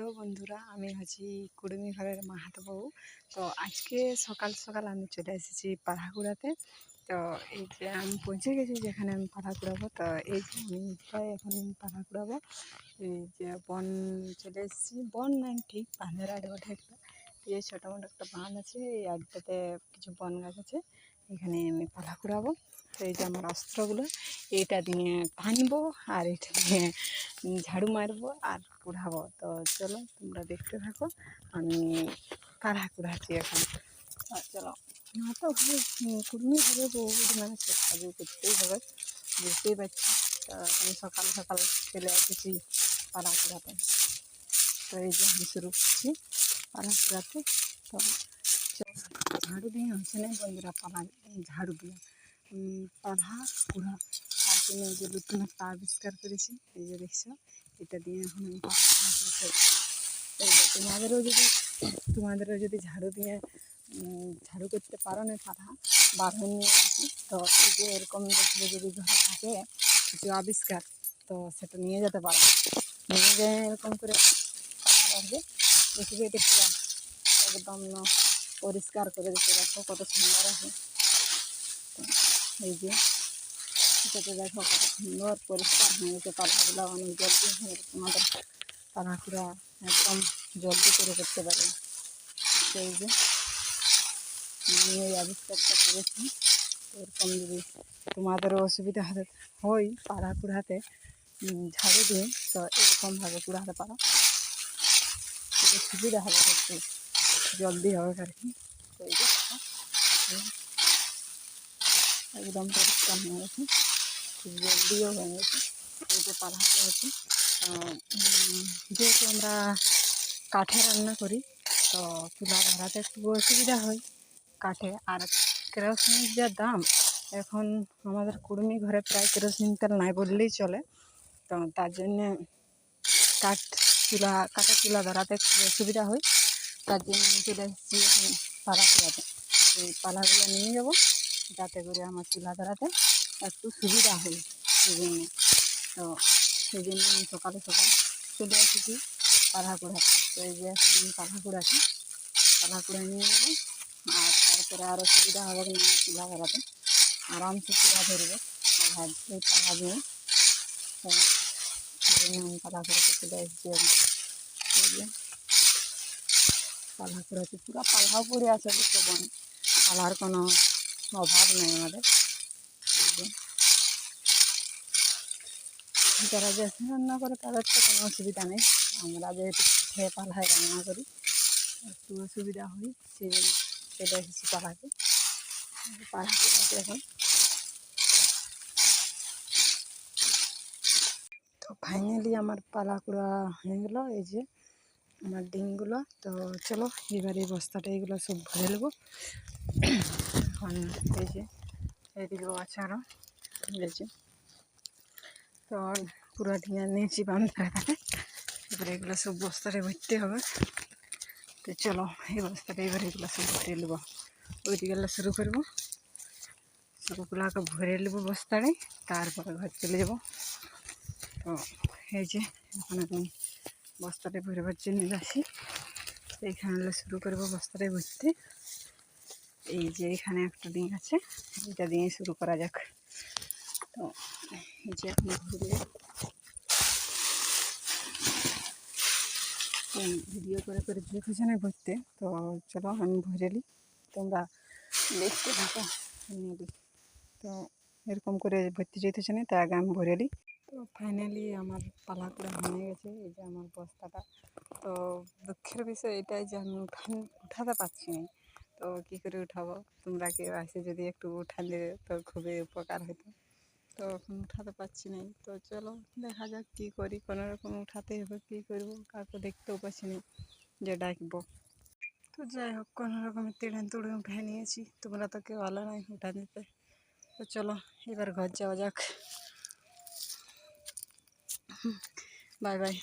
Hello বন্ধুরা, আমি হচ্ছি কুড়মি ঘরের মাহাতো বউ। তো আজকে সকাল সকাল আমি চলে এসেছি পাড়াকুড়াতে তো এই যে আমি পৌঁছে গেছি যেখানে আমি পাড়া কুড়াবো তো এই যে আমি প্রায় এখন পাড়া কুড়াবো এই যে বন চলে এসেছি, বন নাই ঠিক বাঁধের আড়ে ওঠে একটা। এই ছোটো মোটো একটা বাঁধ আছে, এই আড়টাতে কিছু বন গাছ আছে এখানে আমি পাড়া কুড়াবো তো এই যে আমার অস্ত্রগুলো এইটা দিয়ে টানবো আর এটা দিয়ে ঝাড়ু মারবো আর কুড়াবো। তো চলো তোমরা দেখতে থাকো, আমি কাড়া কুড়াচ্ছি এখন? চলো। না তো ভাই কুড়মি ঘরে মানে সব কাজে করতেই হবে, বুঝতেই পারছি। তো আমি সকাল সকাল চলে এসেছি পাড়া কুড়াতে। তো এই যে আমি শুরু করছি পাড়া কুড়াতে। তো ঝাড়ু দিয়ে হচ্ছে না বন্ধুরা পাড়া ঝাড়ু দিয়ে। পাড়া কুড়া তার জন্য যে নতুন একটা আবিষ্কার করেছি, এই যে দেখছ, এটা দিয়ে এখন তোমাদেরও যদি তোমাদেরও যদি ঝাড়ু দিয়ে ঝাড়ু করতে পারো না পাড়া, বাঁধন নিয়ে আসি তো এই যে এরকম দেখলে যদি ঘরে থাকে, কিছু আবিষ্কার, তো সেটা নিয়ে যেতে পারো। নিয়ে গিয়ে এরকম করে বাঁধবে দেখবে এটা পুরো একদম পরিষ্কার করে দিতে দেখো কত সুন্দর আছে এই যে, এটাতে দেখো সুন্দর পরিষ্কার হয়ে গেছে পাড়াগুলো অনেক জলদি হয়ে গেছে আমাদের পাড়াগুলো একদম জলদি করে করতে পারে। সেই যে, আমি এই আবিষ্কারটা করেছি, এরকম যদি তোমাদেরও অসুবিধা হতে হয় পাড়া কুড়াতে ঝাড়ু দিয়ে, তো এরকমভাবে কুড়াতে পারো সুবিধা হবে করতে জলদি হবে আর কি। একদম পরিষ্কার হয়ে গেছে। খুব জলদিও হয়ে গেছে। এই যে পাড়া হয়েছে যেহেতু আমরা কাঠে রান্না করি, তো চুলা ধরাতে একটু অসুবিধা হয় কাঠে। আর কেরোসিনের যা দাম, এখন আমাদের কুড়মি ঘরে প্রায় কেরোসিন তেল নাই বললেই চলে। তো, তার জন্যে কাঠ, চুলা, কাঠের চুলা ধরাতে একটু অসুবিধা হয়। তার জন্য আমি চলে এসেছি এখন পালা চুলাতে এই পালাগুলো নিয়ে যাব। যাতে করে আমার চুলা ধরাতে একটু সুবিধা হয় সেই জন্য তো সেই জন্য আমি সকালে সকাল চলে এসেছি পালা কুড়াতে তো এই যে আমি পালা কুড়াচ্ছি পালা কুড়া নিয়ে যাব আর তারপরে আরও সুবিধা হবে না চুলা ধরাতে। আরামসে চুলা ধরবে আর এই পালা দিয়ে। তো সেই জন্য আমি পালা কুড়াতে চলে এসেছি এখন। এই যে পালা কুড়াতে পুরো পালাও পড়ে আছে দেখতে বন পালার কোনো অভাব নেই আমাদের। যে যারা গ্যাসে রান্না করে, তাদের তো কোনো অসুবিধা নেই। আমরা যেহেতু খেয়ে পালায় রান্না করি, একটু অসুবিধা হয় সেই জন্য চলে এসেছি পালাতে এখন। তো ফাইনালি আমার পালা কুড়া হয়ে গেল, এই যে আমার ডিমগুলো। তো চলো, এবার এই বস্তাটা এগুলো সব ভরে নেব। এখন এই যে এদিকেও আছে আরও এই তো পুরো ডিঙা নিয়েছি থাকে এবারে এগুলো সব বস্তাটা ভরতে হবে। তো চলো, এই বস্তাটা এবার এগুলো সব ভরে নেব। ওইদিকে শুরু করব। সবগুলোকে ভরে নেব বস্তায় তারপরে ঘর চলে যাব। তো এই যে, এখন আমি বস্তাটা ভরবার জন্য যাচ্ছি এইখানে হলে শুরু করব বস্তাটা ভরতে। এই যে এখানে একটা ডিম আছে, এটা দিয়ে শুরু করা যাক। তো এই যে এখন ঘুরলে ভিডিও করে করে দেখেছে না ভরতে তো চলো আমি ভরে নিই। তোমরা দেখতে থাকো তো এরকম করে ভর্তি যেতেছে না তাই আগে আমি ভরে নিই। তো ফাইনালি আমার পালা করে হয়ে গেছে, এই যে আমার বস্তাটা। তো দুঃখের বিষয় এটাই যে আমি উঠান উঠাতে পারছি না। তো কী করে উঠাবো? তোমরা কেউ আসে যদি একটু উঠালে তো খুবই উপকার হতো তো এখন উঠাতে পারছি না তো চলো দেখা যাক কী করি। কোনো রকম উঠাতে হবে কী করব? কাউকে দেখতেও পাচ্ছি না যে ডাকবো। তো যাই হোক, কোনো রকমের তেড়ে তুড়ে উঠে নিয়েছি। তোমরা তো কেউ আলো নাই উঠা দিতে। তো চলো এবার ঘর যাওয়া যাক। Bye bye.